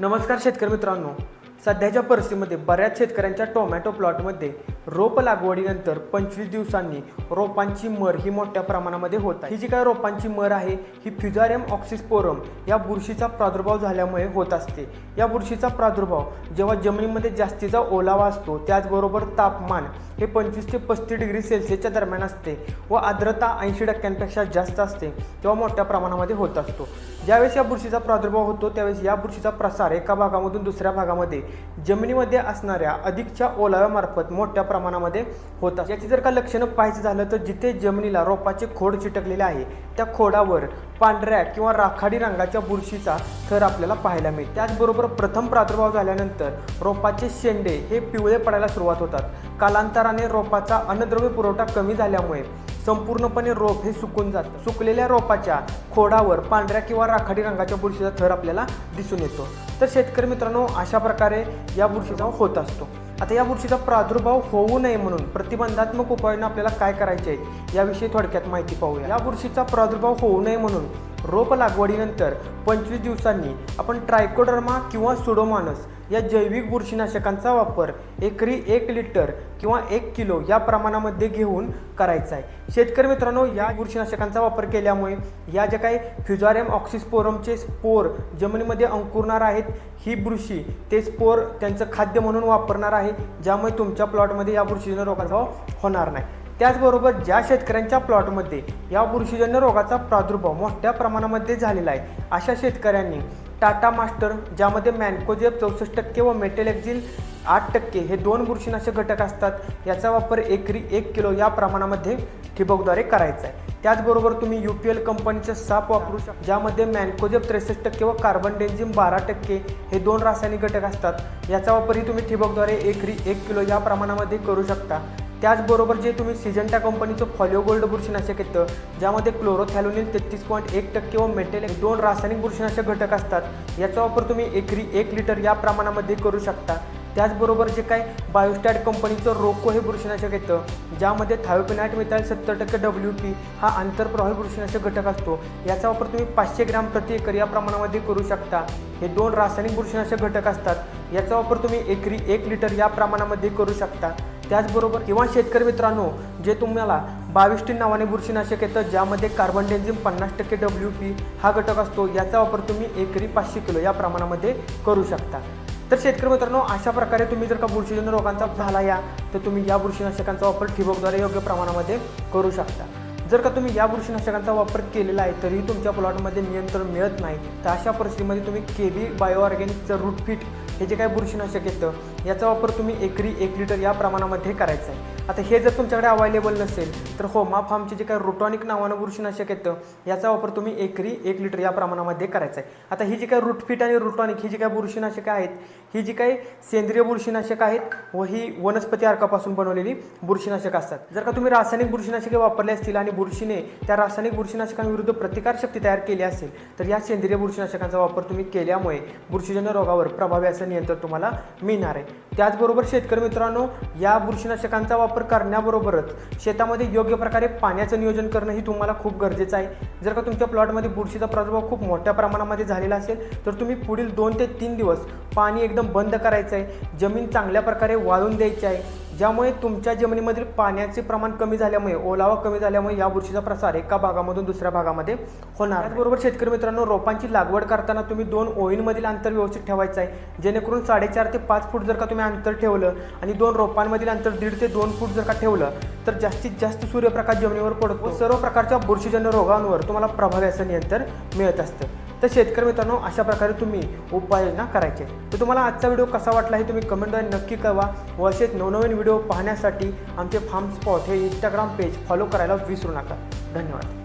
नमस्कार शेतकरी मित्रांनो. सध्याच्या परिस्थितीमध्ये बऱ्याच शेतकऱ्यांच्या टोमॅटो प्लॉटमध्ये रोप लागवडीनंतर पंचवीस दिवसांनी रोपांची मर ही मोठ्या प्रमाणामध्ये होत आहे. ही जी काय रोपांची मर आहे ही फ्युजारियम ऑक्सिस्पोरम या बुरशीचा प्रादुर्भाव झाल्यामुळे होत असते. या बुरशीचा प्रादुर्भाव जेव्हा जमिनीमध्ये जास्तीचा ओलावा असतो त्याचबरोबर तापमान हे पंचवीस ते पस्तीस डिग्री सेल्सिअसच्या दरम्यान असते व आर्द्रता ऐंशी टक्क्यांपेक्षा जास्त असते तेव्हा मोठ्या प्रमाणामध्ये होत असतो. ज्यावेळेस या बुरशीचा प्रादुर्भाव होतो त्यावेळेस या बुरशीचा प्रसार एका भागामधून दुसऱ्या भागामध्ये जमिनीमध्ये असणाऱ्या अधिकच्या ओलाव्यामार्फत मोठ्या प्रमाणामध्ये होतात याची जर का लक्षणं पाहायचं झालं तर जिथे जमिनीला रोपाचे खोड चिटकलेले आहे त्या खोडावर पांढऱ्या किंवा राखाडी रंगाच्या बुरशीचा थर आपल्याला पाहायला मिळेल त्याचबरोबर प्रथम प्रादुर्भाव झाल्यानंतर रोपाचे शेंडे हे पिवळे पडायला सुरुवात होतात. कालांतराने रोपाचा अन्नद्रव्य पुरवठा कमी झाल्यामुळे संपूर्णपणे रोप हे सुकून जातं. सुकलेल्या रोपाच्या खोडावर पांढऱ्या किंवा राखाडी रंगाच्या बुरशीचा थर आपल्याला दिसून येतो. तर शेतकरी मित्रांनो अशा प्रकारे या बुरशीचा होत असतो. आता या बुरशीचा प्रादुर्भाव होऊ नये म्हणून प्रतिबंधात्मक उपाययोजना आपल्याला काय करायचे आहेत याविषयी थोडक्यात माहिती पाहूया. या बुरशीचा प्रादुर्भाव होऊ नये म्हणून रोप लागवडीनंतर पंचवीस दिवसांनी आपण ट्रायकोडर्मा किंवा सुडोमानस या जैविक बुरशीनाशकांचा वापर एकरी एक लिटर किंवा एक किलो या प्रमाणामध्ये घेऊन करायचा आहे. शेतकरी मित्रांनो या बुरशीनाशकांचा वापर केल्यामुळे या ज्या काही फ्युजारियम ऑक्सिस्पोरमचे स्पोर जमिनीमध्ये अंकुरणार आहेत ही बुरशी ते स्पोर त्यांचं खाद्य म्हणून वापरणार आहे ज्यामुळे तुमच्या प्लॉटमध्ये या बुरशीजन्य रोगाचा होणार नाही. त्याचबरोबर ज्या शेतकऱ्यांच्या प्लॉटमध्ये या बुरशीजन्य रोगाचा प्रादुर्भाव मोठ्या प्रमाणामध्ये झालेला आहे अशा शेतकऱ्यांनी टाटा मास्टर ज्यामध्ये मॅनकोजेब चौसष्ट टक्के व मेटेलेक्झिल आठ टक्के हे दोन बुरशीनाशक घटक असतात. याचा वापर एकरी एक किलो या प्रमाणामध्ये ठिबकद्वारे करायचा आहे. त्याचबरोबर तुम्ही यू पी एल कंपनीचं साप वापरू शकता ज्यामध्ये मॅनकोजेब त्रेसष्ट टक्के व कार्बन डेन्झिम बारा टक्के हे दोन रासायनिक घटक असतात. याचा वापरही तुम्ही ठिबकद्वारे एकरी एक किलो या प्रमाणामध्ये करू शकता. त्याचबरोबर जे तुम्ही सिजंटा कंपनीचं फॉलिओ गोल्ड बुरशीनाशक येतं ज्यामध्ये क्लोरोथॅलोनिल तेहतीस पॉईंट एक टक्के व मेटेल दोन रासायनिक बुरशीनाशक घटक असतात याचा वापर तुम्ही एकरी एक लिटर या प्रमाणामध्ये करू शकता. त्याचबरोबर जे काय बायोस्टॅट कंपनीचं रोको हे बुरशीनाशक येतं ज्यामध्ये थायोपिनाट मिथाईल सत्तर टक्के डब्ल्यू पी हा आंतरप्रवाही बुरशीनाशक घटक असतो. याचा वापर तुम्ही पाचशे ग्रॅम प्रति एकर या प्रमाणामध्ये करू शकता. हे दोन रासायनिक बुरशीनाशक घटक असतात. याचा वापर तुम्ही एकरी एक लिटर या प्रमाणामध्ये करू शकता. त्याचबरोबर किंवा शेतकरी मित्रांनो जे तुम्हाला बावीस टी नावाने बुरशीनाशक येतं ज्यामध्ये कार्बन डेन्झिम पन्नास टक्के डब्ल्यू पी हा घटक असतो याचा वापर तुम्ही एकरी पाचशे किलो या प्रमाणामध्ये करू शकता. तर शेतकरी मित्रांनो अशा प्रकारे तुम्ही जर का बुरशीजन्य रोगांचा झाला या तर तुम्ही या बुरशीनाशकांचा वापर ठिबकद्वारे योग्य प्रमाणामध्ये करू शकता. जर का तुम्ही या बुरशीनाशकांचा वापर केलेला आहे तरीही तुमच्या प्लॉटमध्ये नियंत्रण मिळत नाही तर अशा परिस्थितीमध्ये तुम्ही के बी बायो ऑर्गॅनिकचं रूट फिट हे जे काही बुरशीनाशक येतं याचा वापर तुम्ही एकरी एक लिटर या प्रमाणामध्ये करायचा आहे. आता हे जर तुमच्याकडे अवेलेबल नसेल तर होमा फार्मचे जे काही रुटॉनिक नावानं बुरशीनाशक येतं याचा वापर तुम्ही एकरी एक लिटर या प्रमाणामध्ये करायचा आहे. आता ही जी काही रुटफिट आणि रुटॉनिक ही जी काही बुरशीनाशकं आहेत ही जी काही सेंद्रिय बुरशीनाशक आहेत व ही वनस्पती अर्कापासून बनवलेली बुरशीनाशक असतात. जर का तुम्ही रासायनिक बुरशीनाशके वापरले असतील आणि बुरशीने त्या रासायनिक बुरशीनाशकांविरुद्ध प्रतिकारशक्ती तयार केली असेल तर या सेंद्रिय बुरशीनाशकांचा वापर तुम्ही केल्यामुळे बुरशीजन्य रोगावर प्रभावी असं नियंत्रण तुम्हाला मिळणार आहे. त्याचबरोबर शेतकरी मित्रांनो या बुरशीनाशकांचा वापर करण्याबरोबरच शेतामध्ये योग्य प्रकारे पाण्याचं नियोजन करणं ही तुम्हाला खूप गरजेचं आहे. जर का तुमच्या प्लॉटमध्ये बुरशीचा प्रादुर्भाव खूप मोठ्या प्रमाणामध्ये झालेला असेल तर तुम्ही पुढील दोन ते तीन दिवस पाणी एकदम बंद करायचं आहे. जमीन चांगल्या प्रकारे वाळून द्यायची आहे. ज्यामुळे तुमच्या जमिनीमधील पाण्याचे प्रमाण कमी झाल्यामुळे ओलावा कमी झाल्यामुळे या बुरशीचा प्रसार एका भागामधून दुसऱ्या भागामध्ये होणार त्याचबरोबर शेतकरी मित्रांनो रोपांची लागवड करताना तुम्ही दोन ओळींमधील अंतर व्यवस्थित ठेवायचं आहे. जेणेकरून साडेचार ते पाच फूट जर का तुम्ही अंतर ठेवलं आणि दोन रोपांमधील अंतर दीड ते दोन फूट जर का ठेवलं तर जास्तीत जास्त सूर्यप्रकाश जमिनीवर पडतो. व सर्व प्रकारच्या बुरशीजन्य रोगांवर तुम्हाला प्रभावी असं नियंत्रण मिळत असतं. तर शेतकरी मित्रांनो अशा प्रकारे तुम्ही उपाययोजना करायचे. तर तुम्हाला आजचा व्हिडिओ कसा वाटला हे तुम्ही कमेंटद्वारे नक्की कळवा. व असेच नवनवीन व्हिडिओ पाहण्यासाठी आमचे फार्म स्पॉट हे इंस्टाग्राम पेज फॉलो करायला विसरू नका. धन्यवाद.